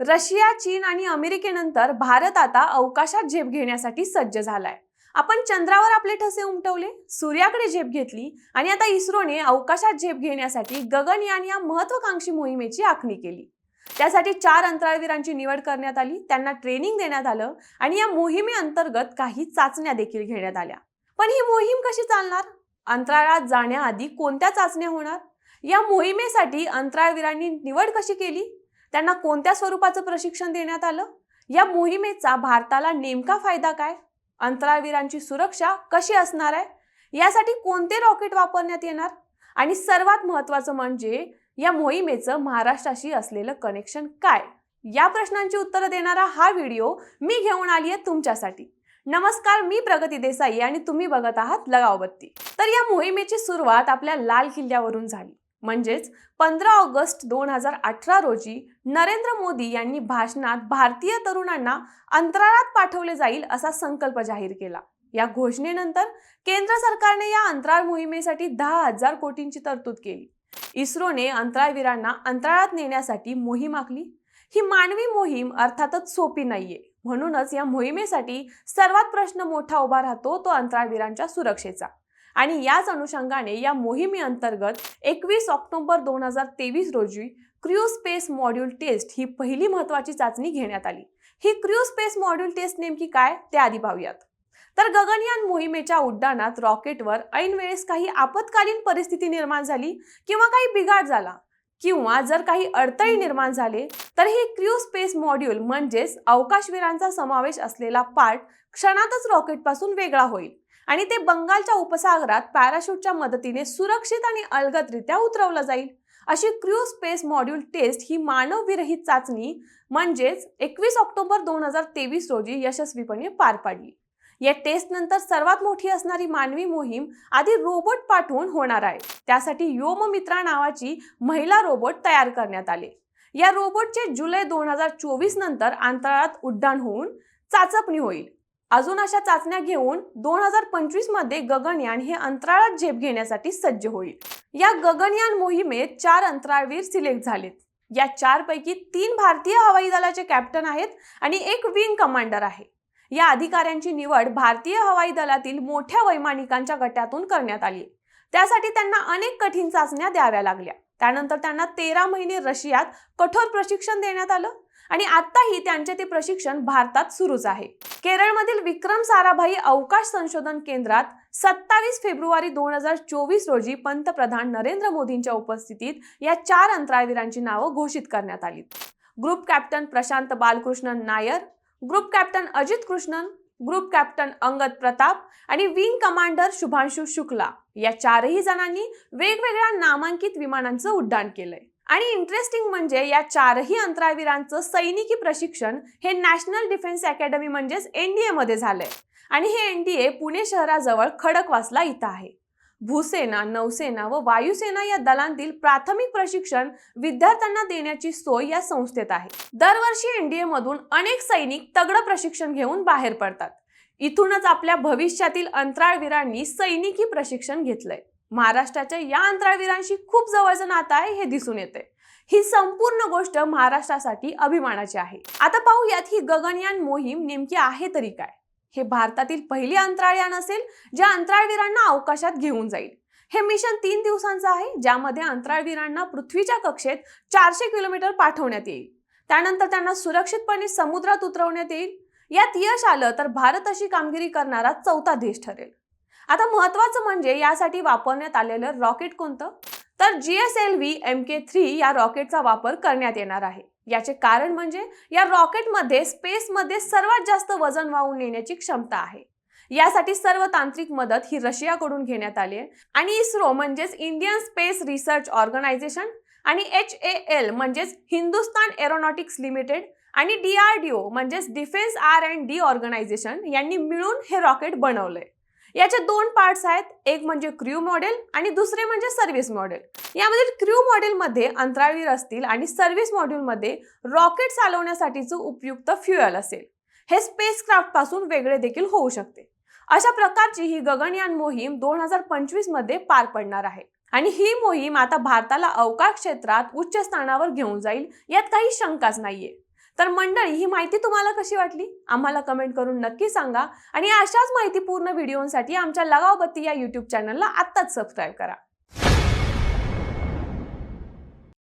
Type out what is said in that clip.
Russia चीन आणि अमेरिकेनंतर भारत आता अवकाशात झेप घेण्यासाठी सज्ज झालाय. आपण चंद्रावर आपले ठसे उमटवले सूर्याकडे झेप घेतली आणि आता इस्रोने अवकाशात झेप घेण्यासाठी गगनयान या महत्वाकांक्षी मोहिमेची आखणी केली. त्यासाठी चार अंतराळवीरांची निवड करण्यात आली त्यांना ट्रेनिंग देण्यात आलं आणि या मोहिमेअंतर्गत काही चाचण्या देखील घेण्यात आल्या. पण ही मोहीम कशी चालणार? अंतराळात जाण्याआधी कोणत्या चाचण्या होणार? या मोहिमेसाठी अंतराळवीरांनी निवड कशी केली? त्यांना कोणत्या स्वरूपाचं प्रशिक्षण देण्यात आलं? या मोहिमेचा भारताला नेमका फायदा काय? अंतराळवीरांची सुरक्षा कशी असणार आहे? यासाठी कोणते रॉकेट वापरण्यात येणार? आणि सर्वात महत्त्वाचं म्हणजे या मोहिमेचं महाराष्ट्राशी असलेलं कनेक्शन काय? या प्रश्नांची उत्तरं देणारा हा व्हिडिओ मी घेऊन आली आहे तुमच्यासाठी. नमस्कार मी प्रगती देसाई आणि तुम्ही बघत आहात लगावबत्ती. तर या मोहिमेची सुरुवात आपल्या लाल किल्ल्यावरून झाली. म्हणजेच पंधरा ऑगस्ट दोन हजार अठरा रोजी नरेंद्र मोदी यांनी भाषणात भारतीय तरुणांना अंतराळात पाठवले जाईल असा संकल्प जाहीर केला. या घोषणेनंतर केंद्र सरकारने या अंतराळ मोहिमेसाठी दहा हजार कोटींची तरतूद केली. इस्रोने अंतराळवीरांना अंतराळात नेण्यासाठी मोहीम आखली. ही मानवी मोहीम अर्थातच सोपी नाहीये. म्हणूनच या मोहिमेसाठी सर्वात प्रश्न मोठा उभा राहतो तो अंतराळवीरांच्या सुरक्षेचा. आणि याच अनुषंगाने या मोहिमेअंतर्गत एकवीस ऑक्टोबर दोन हजार तेवीस रोजी क्र्यू स्पेस मॉड्यूल टेस्ट ही पहिली महत्वाची चाचणी घेण्यात आली. ही क्र्यू स्पेस मॉड्यूल टेस्ट नेमकी काय? ते आधी पाहूयात. तर गगनयान मोहिमेच्या उड्डाणात रॉकेटवर ऐन वेळेस काही आपत्कालीन परिस्थिती निर्माण झाली किंवा काही बिघाड झाला किंवा जर काही अडथळे निर्माण झाले तर हे क्र्यू स्पेस मॉड्यूल म्हणजेच अवकाशवीरांचा समावेश असलेला पार्ट क्षणातच रॉकेटपासून वेगळा होईल. आणि ते बंगालच्या उपसागरात पॅराशूटच्या मदतीने सुरक्षित आणि अलगदरित्या उतरवलं जाईल. अशी क्रू स्पेस मॉड्यूल टेस्ट ही मानवविरहित चाचणी म्हणजेच एकवीस ऑक्टोबर दोन हजार तेवीस रोजी यशस्वीपणे पार पाडली. या टेस्ट नंतर सर्वात मोठी असणारी मानवी मोहीम आधी रोबोट पाठवून होणार आहे. त्यासाठी योम मित्रा नावाची महिला रोबोट तयार करण्यात आले. या रोबोटचे जुलै दोन हजार चोवीस नंतर अंतराळात उड्डाण होऊन चाचपणी होईल. अजून अशा चाचण्या घेऊन दोन हजार पंचवीसमध्ये गगनयान हे अंतराळात झेप घेण्यासाठी सज्ज होईल. या गगनयान मोहिमेत चार अंतराळवीर सिलेक्ट झालेत. या चार पैकी तीन भारतीय हवाई दलाचे कॅप्टन आहेत आणि एक विंग कमांडर आहे. या अधिकाऱ्यांची निवड भारतीय हवाई दलातील मोठ्या वैमानिकांच्या गटातून करण्यात आली. त्यासाठी त्यांना अनेक कठीण चाचण्या द्याव्या लागल्या. त्यानंतर त्यांना तेरा महिने रशियात कठोर प्रशिक्षण देण्यात आलं. आणि आताही त्यांचे ते प्रशिक्षण भारतात सुरूच आहे. केरळमधील विक्रम साराभाई अवकाश संशोधन केंद्रात सत्तावीस फेब्रुवारी दोन हजार चोवीस रोजी पंतप्रधान नरेंद्र मोदींच्या उपस्थितीत या चार अंतराळवीरांची नावं घोषित करण्यात आली. Group captain Prashanth Balakrishnan Nair group captain Ajit Krishnan group captain Angad Pratap आणि विंग कमांडर शुभांशु शुक्ला या चारही जणांनी वेगवेगळ्या नामांकित विमानांचं उड्डाण केलंय. आणि इंटरेस्टिंग म्हणजे या चारही अंतराळवीरांचं सैनिकी प्रशिक्षण हे नॅशनल डिफेन्स अकॅडमी म्हणजेच एनडीए मध्ये झालंय. आणि हे एनडीए पुणे शहराजवळ खडकवासला इथं आहे. भूसेना नौसेना व वायुसेना या दलांतील प्राथमिक प्रशिक्षण विद्यार्थ्यांना देण्याची सोय या संस्थेत आहे. दरवर्षी एनडीए मधून अनेक सैनिक तगडं प्रशिक्षण घेऊन बाहेर पडतात. इथूनच आपल्या भविष्यातील अंतराळवीरांनी सैनिकी प्रशिक्षण घेतलंय. महाराष्ट्राच्या या अंतराळवीरांशी खूप जवळचं नातं आहे हे दिसून येते ही संपूर्ण गोष्ट महाराष्ट्रासाठी अभिमानाची आहे. आता पाहूयात ही गगनयान मोहीम नेमकी आहे तरी काय? हे भारतातील पहिली अंतराळयान असेल ज्या अंतराळवीरांना अवकाशात घेऊन जाईल. हे मिशन तीन दिवसांचं आहे ज्यामध्ये अंतराळवीरांना पृथ्वीच्या कक्षेत चारशे किलोमीटर पाठवण्यात येईल. त्यानंतर त्यांना सुरक्षितपणे समुद्रात उतरवण्यात येईल. यात यश आलं तर भारत अशी कामगिरी करणारा चौथा देश ठरेल. आता महत्वाचं म्हणजे यासाठी वापरण्यात आलेलं रॉकेट कोणतं? तर G S L V M K three या रॉकेटचा वापर करण्यात येणार आहे. याचे कारण म्हणजे या रॉकेटमध्ये स्पेसमध्ये सर्वात जास्त वजन वाहून नेण्याची क्षमता आहे. यासाठी सर्व तांत्रिक मदत ही रशियाकडून घेण्यात आली आहे. आणि इस्रो म्हणजेच इंडियन स्पेस रिसर्च ऑर्गनायझेशन आणि एच ए एल म्हणजेच हिंदुस्तान एरोनॉटिक्स लिमिटेड आणि डी आर डी ओ म्हणजेच defence R and D organisation यांनी मिळून हे रॉकेट बनवलंय. याचे दोन पार्ट्स आहेत. एक म्हणजे क्र्यू मॉडेल आणि दुसरे म्हणजे सर्व्हिस मॉडेल यामधील क्र्यू मॉडेलमध्ये अंतराळवीर असतील आणि सर्व्हिस मॉड्यूलमध्ये रॉकेट चालवण्यासाठीचं उपयुक्त फ्युएल असेल. हे स्पेसक्राफ्टपासून वेगळे देखील होऊ शकते. अशा प्रकारची ही गगनयान मोहीम दोन हजार पंचवीसमध्ये पार पडणार आहे. आणि ही मोहीम आता भारताला अवकाश क्षेत्रात उच्च स्थानावर घेऊन जाईल यात काही शंकाच नाहीये. तर मंडळी ही माहिती तुम्हाला कशी वाटली? आम्हाला कमेंट करून नक्की सांगा. आणि अशाच माहितीपूर्ण व्हिडिओसाठी आमच्या लगावबत्ती या यूट्यूब चॅनलला आत्ताच सबस्क्राईब करा.